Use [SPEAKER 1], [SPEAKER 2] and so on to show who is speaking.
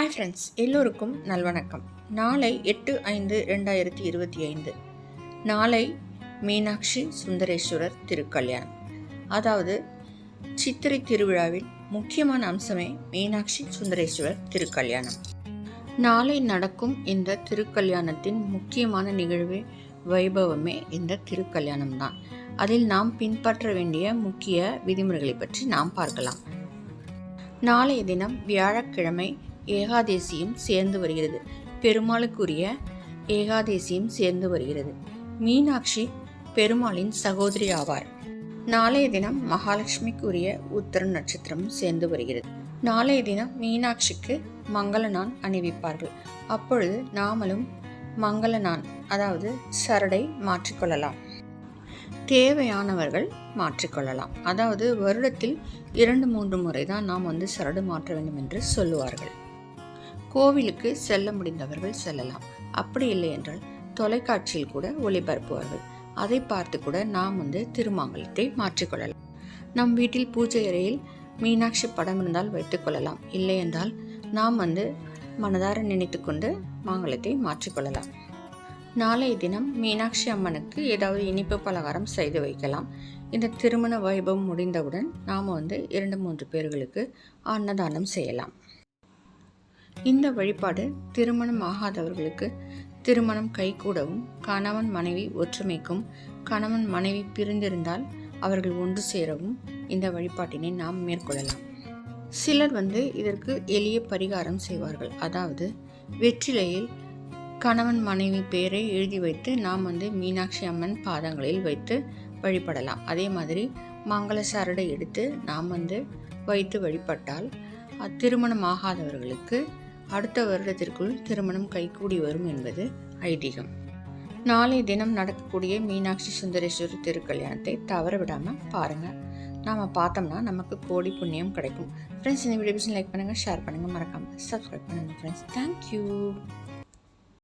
[SPEAKER 1] Hi friends எல்லோருக்கும் நல்வணக்கம். நாளை எட்டு ஐந்து ரெண்டாயிரத்தி இருபத்தி ஐந்து. நாளை மீனாட்சி சுந்தரேஸ்வரர் திருக்கல்யாணம். அதாவது சித்திரை திருவிழாவில் முக்கியமான அம்சமே மீனாட்சி சுந்தரேஸ்வரர் திருக்கல்யாணம். நாளை நடக்கும் இந்த திருக்கல்யாணத்தின் முக்கியமான நிகழ்வு வைபவமே இந்த திருக்கல்யாணம் தான் அதில் நாம் பின்பற்ற வேண்டிய முக்கிய விதிமுறைகளை பற்றி நாம் பார்க்கலாம். நாளைய தினம் வியாழக்கிழமை ஏகாதேசியும் சேர்ந்து வருகிறது. பெருமாளுக்குரிய ஏகாதேசியும் சேர்ந்து வருகிறது. மீனாட்சி பெருமாளின் சகோதரி ஆவார். நாளைய தினம் மகாலட்சுமிக்குரிய உத்தர நட்சத்திரமும் சேர்ந்து வருகிறது. நாளைய தினம் மீனாட்சிக்கு மங்கள நான் அணிவிப்பார்கள். அப்பொழுது நாமளும் மங்கள நான் அதாவது சரடை மாற்றிக்கொள்ளலாம். தேவையானவர்கள் மாற்றிக்கொள்ளலாம். அதாவது வருடத்தில் இரண்டு மூன்று முறை தான் நாம் வந்து சரடு மாற்ற வேண்டும் என்று சொல்லுவார்கள். கோவிலுக்கு செல்ல முடிந்தவர்கள் செல்லலாம். அப்படி இல்லை என்றால் தொலைக்காட்சியில் கூட ஒளிபரப்புவார்கள். அதை பார்த்து கூட நாம் வந்து திருமாங்கலத்தை மாற்றிக்கொள்ளலாம் நம் வீட்டில் பூஜை அறையில் மீனாட்சி படம் இருந்தால் வைத்துக்கொள்ளலாம் இல்லை என்றால் நாம் வந்து மனதார நினைத்துக்கொண்டு மாங்கலத்தை மாற்றிக்கொள்ளலாம் நாளைய தினம் மீனாட்சி அம்மனுக்கு ஏதாவது இனிப்பு பலகாரம் செய்து வைக்கலாம். இந்த திருமண வைபவம் முடிந்தவுடன் நாம் வந்து இரண்டு மூன்று பேர்களுக்கு அன்னதானம் செய்யலாம். இந்த வழிபாடு திருமணம் ஆகாதவர்களுக்கு திருமணம் கைகூடவும் கணவன் மனைவி ஒற்றுமைக்கும் கணவன் மனைவி பிரிந்திருந்தால் அவர்கள் ஒன்று சேரவும் இந்த வழிபாட்டினை நாம் மேற்கொள்ளலாம். சிலர் வந்து இதற்கு எளிய பரிகாரம் செய்வார்கள். அதாவது வெற்றிலையில் கணவன் மனைவி பெயரை எழுதி வைத்து நாம் வந்து மீனாட்சி அம்மன் பாதங்களில் வைத்து வழிபடலாம். அதே மாதிரி மங்கள சரடை எடுத்து நாம் வந்து வைத்து வழிபட்டால் திருமணம் ஆகாதவர்களுக்கு அடுத்த வருடத்திற்குள் திருமணம் கைகூடி வரும் என்பது ஐதீகம். நாளை தினம் நடக்கக்கூடிய மீனாட்சி சுந்தரேஸ்வரர் திருக்கல்யாணத்தை தவற விடாமல் பாருங்கள் நாம் பார்த்தோம்னா நமக்கு கோடி புண்ணியம் கிடைக்கும். ஃப்ரெண்ட்ஸ் இந்த வீடியோ லைக் பண்ணுங்கள் ஷேர் பண்ணுங்கள் மறக்காமல் சப்ஸ்கிரைப் பண்ணுங்கள் ஃப்ரெண்ட்ஸ் தேங்க்யூ